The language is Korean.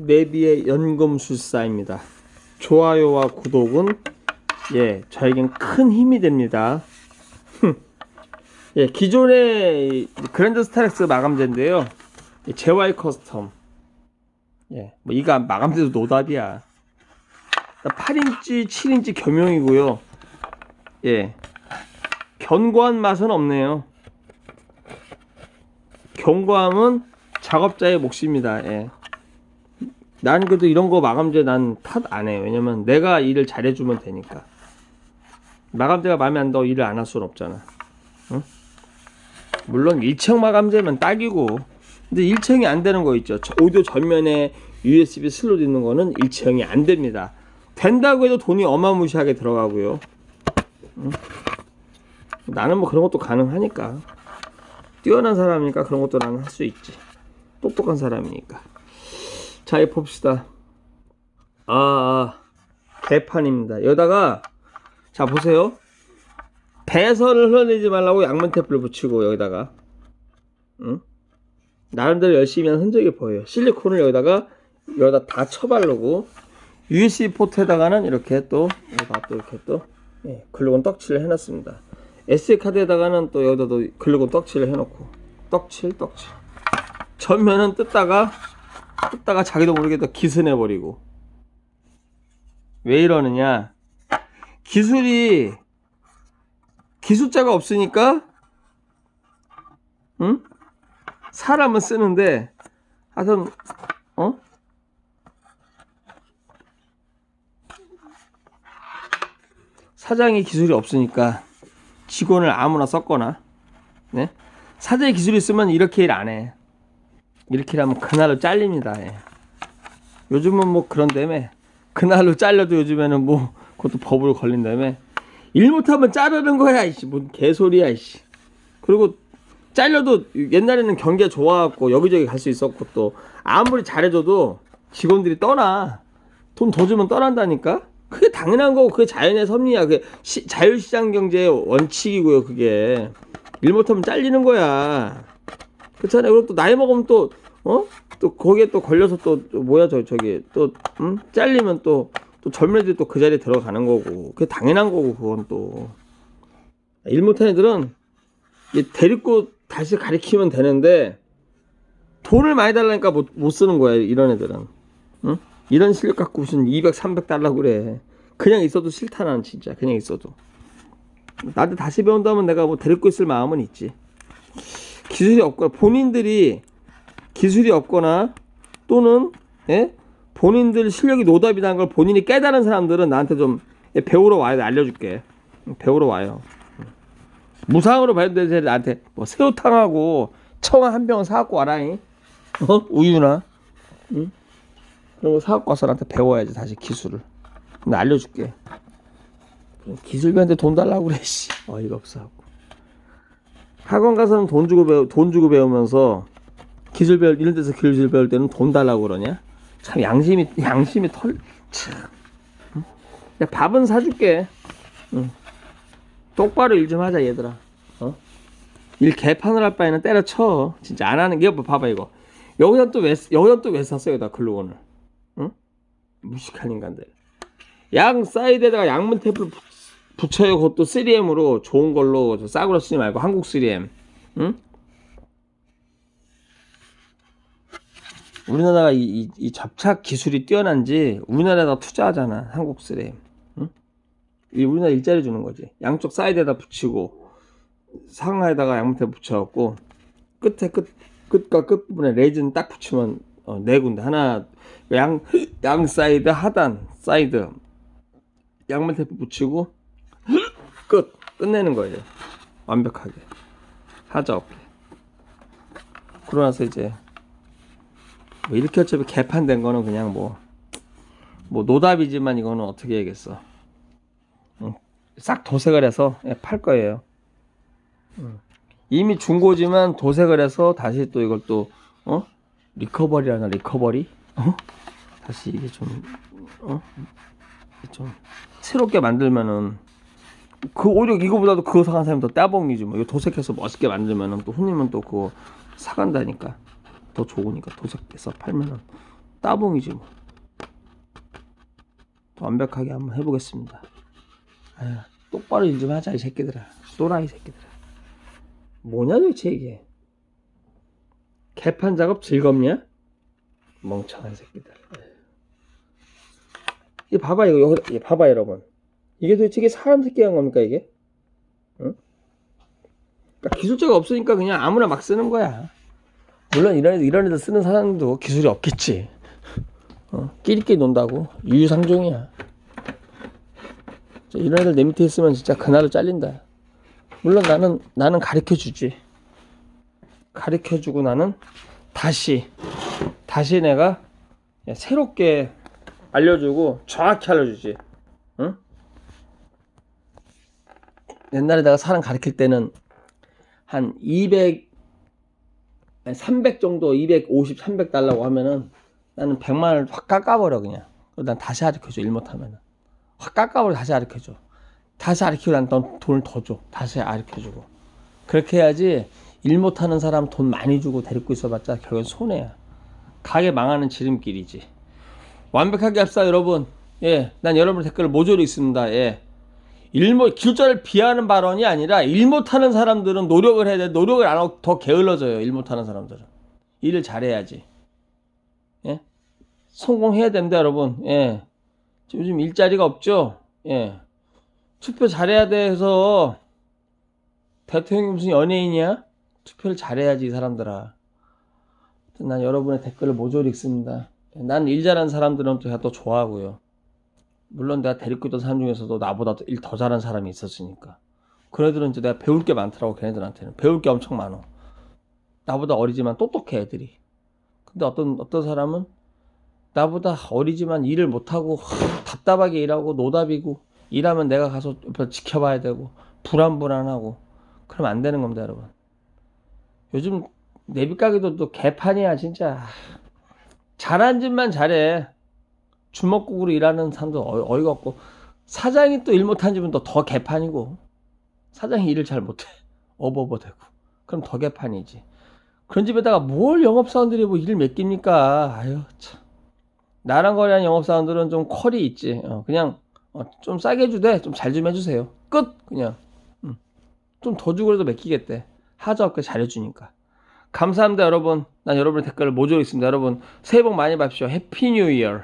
네비의 연금술사입니다. 좋아요와 구독은 예 저에겐 큰 힘이 됩니다. 예 기존의 이 그랜드 스타렉스 마감재인데요. 이 JY 커스텀 예 뭐 이가 마감재도 노답이야. 8인치 7인치 겸용이고요. 예 견고한 맛은 없네요. 견고함은 작업자의 몫입니다. 예. 난 그래도 이런 거 마감재 난 탓 안 해요. 왜냐면 내가 일을 잘해주면 되니까. 마감재가 마음에 안 들어 일을 안 할 수는 없잖아. 응? 물론 일체형 마감재면 딱이고, 근데 일체형이 안 되는 거 있죠. 저- 오디오 전면에 USB 슬롯 있는 거는 일체형이 안 됩니다. 된다고 해도 돈이 어마무시하게 들어가고요. 응? 나는 뭐 그런 것도 가능하니까. 뛰어난 사람이니까 그런 것도 나는 할 수 있지. 똑똑한 사람이니까. 자, 이 봅시다. 아, 아, 개판입니다. 여기다가, 자, 보세요. 배선을 흘러내지 말라고 양면 테이프를 붙이고, 여기다가. 응? 나름대로 열심히 한 흔적이 보여요. 실리콘을 여기다가, 여기다 다 쳐바르고, USB 포트에다가는 이렇게 또, 여기다 또 이렇게 또, 예, 글루건 떡칠을 해놨습니다. SD카드에다가는 또 여기다도 글루건 떡칠을 해놓고, 떡칠, 떡칠. 전면은 뜯다가, 뜯다가 자기도 모르게 또 기스내버리고. 왜 이러느냐. 기술이, 기술자가 없으니까, 응? 사람은 쓰는데, 하여튼, 어? 사장이 기술이 없으니까 직원을 아무나 썼거나, 네? 사장이 기술이 있으면 이렇게 일 안 해. 이렇게 하면 그날로 잘립니다. 예. 요즘은 뭐 그런다며. 그날로 잘려도 요즘에는 뭐 그것도 법으로 걸린다며. 일 못하면 자르는 거야 이씨. 뭔 개소리야 이씨. 그리고 잘려도 옛날에는 경기가 좋아갖고 여기저기 갈 수 있었고 또 아무리 잘해줘도 직원들이 떠나. 돈 더 주면 떠난다니까? 그게 당연한 거고 그게 자연의 섭리야. 그게 시- 자유시장 경제의 원칙이고요 그게. 일 못하면 잘리는 거야 그렇잖아요. 그리고 또 나이 먹으면 또 어? 또 거기에 또 걸려서 또, 또 뭐야 저 저기 또 음? 잘리면 또 또 젊은 애들이 또 그 자리에 들어가는 거고 그게 당연한 거고 그건 또 일 못하는 애들은 이 데리고 다시 가리키면 되는데 돈을 많이 달라니까 못, 못 쓰는 거야 이런 애들은 응? 이런 실력 갖고 무슨 200, 300 달라고 그래 그냥 있어도 싫다 난 진짜 그냥 있어도 나한테 다시 배운다면 내가 뭐 데리고 있을 마음은 있지 기술이 없거나 본인들이 기술이 없거나 또는 예? 본인들 실력이 노답이라는 걸 본인이 깨달은 사람들은 나한테 좀 예, 배우러 와야 돼. 알려줄게. 배우러 와요. 무상으로 발견된 나한테 뭐 새우탕하고 청아 한 병 사갖고 와라잉. 어? 우유나? 응? 그런 거 사갖고 와서 나한테 배워야지 다시 기술을. 나 알려줄게. 기술배한테 돈 달라고 그래 씨. 어이가 없어 학원 가서는 돈 주고 배우 돈 주고 배우면서 기술 배울 이런 데서 기술 배울 때는 돈 달라고 그러냐? 참 양심이 양심이 털 참. 밥은 사줄게. 응. 똑바로 일 좀 하자 얘들아. 어? 일 개판을 할 바에는 때려쳐. 진짜 안 하는 게 뭐, 봐봐 이거. 여기다 또왜 여기다 또 왜 샀어 여기다 글루건을? 응? 무식한 인간들. 양 사이드에다가 양문 테이프를 붙- 붙여요. 그것도 3M으로 좋은 걸로 저 싸구려 쓰지 말고 한국 3M. 응? 우리나라가 이, 이, 이 접착 기술이 뛰어난지 우리나라에다 투자하잖아. 한국 3M. 응? 이 우리나라 일자리 주는 거지. 양쪽 사이드에다 붙이고 상하에다가 양문테 붙여갖고 끝에 끝 끝과 끝 부분에 레진 딱 붙이면 어, 네 군데 하나 양 양 사이드 하단 사이드 양문 테이프 붙이고 끝 끝내는 거예요 완벽하게 하자 없게 그러고 나서 이제 뭐 이렇게 어차피 개판된 거는 그냥 뭐 뭐 노답이지만 이거는 어떻게 해야겠어 응. 싹 도색을 해서 예, 팔 거예요 응. 이미 중고지만 도색을 해서 다시 또 이걸 또 어? 리커버리라나 리커버리? 어? 다시 이게 좀 어? 좀 새롭게 만들면은 그 오히려 이거보다도 그거 사간 사람이 더 따봉이지 뭐 이거 도색해서 멋있게 만들면은 또 손님은 또 그거 사간다니까 더 좋으니까 도색해서 팔면은 따봉이지 뭐. 또 완벽하게 한번 해보겠습니다. 아유, 똑바로 일 좀 하자 이 새끼들아. 또라이 새끼들아. 뭐냐 도대체 이게. 개판 작업 즐겁냐? 멍청한 새끼들. 이 봐봐 이거 여기 이 봐봐 여러분. 이게 도대체 이게 사람 새끼 한 겁니까 이게? 응? 그러니까 기술자가 없으니까 그냥 아무나 막 쓰는 거야. 물론 이런 이런 애들 쓰는 사람도 기술이 없겠지. 어, 끼리끼리 논다고 유유상종이야. 이런 애들 내 밑에 있으면 진짜 그날을 잘린다. 물론 나는 나는 가르쳐 주지. 가르쳐 주고 나는 다시 다시 내가 새롭게 알려주고 정확히 알려주지. 응? 옛날에 내가 사람 가르칠 때는 한 200, 300 정도, 250, 300 달라고 하면은 나는 100만 원을 확 깎아버려 그냥. 그리고 난 다시 가르쳐줘 일 못하면은. 확 깎아버려 다시 가르쳐줘. 다시 가르치고 난 돈- 돈을 더 줘. 다시 가르쳐주고. 그렇게 해야지 일 못하는 사람 돈 많이 주고 데리고 있어봤자 결국엔 손해야. 가게 망하는 지름길이지. 완벽하게 합시다 여러분. 예, 난 여러분 댓글을 모조리 있습니다. 예. 일못 기술자를 비하하는 발언이 아니라 일 못하는 사람들은 노력을 해야 돼. 노력을 안 하고 더 게을러져요. 일 못하는 사람들은 일을 잘해야지. 예, 성공해야 됩니다, 여러분. 예, 요즘 일자리가 없죠. 예, 투표 잘해야 돼서 대통령이 무슨 연예인이야? 투표를 잘해야지 이 사람들아. 난 여러분의 댓글을 모조리 읽습니다. 난 일 잘하는 사람들은 또 또 좋아하고요. 물론 내가 데리고 있던 사람 중에서도 나보다 일 더 잘하는 사람이 있었으니까. 그런 애들은 이제 내가 배울 게 많더라고, 걔네들한테는. 배울 게 엄청 많어. 나보다 어리지만 똑똑해, 애들이. 근데 어떤, 어떤 사람은 나보다 어리지만 일을 못하고, 하, 답답하게 일하고, 노답이고, 일하면 내가 가서 옆에 지켜봐야 되고, 불안불안하고, 그러면 안 되는 겁니다, 여러분. 요즘 내비 가게도 또 개판이야, 진짜. 잘한 짓만 잘해. 주먹국으로 일하는 사람도 어- 어이가 없고 사장이 또 일 못한 집은 또 더 개판이고 사장이 일을 잘 못해. 어버버되고. 그럼 더 개판이지. 그런 집에다가 뭘 영업사원들이 뭐 일을 맡깁니까? 아유 참. 나랑 거래하는 영업사원들은 좀 퀄이 있지. 어, 그냥 어, 좀 싸게 해주되 좀 잘 좀 해주세요. 끝! 그냥. 좀더 주고 그래도 맡기겠대. 하자 없게 잘해주니까. 감사합니다 여러분. 난 여러분의 댓글을 모조리 있습니다. 여러분 새해 복 많이 받으십시오. 해피 뉴 이어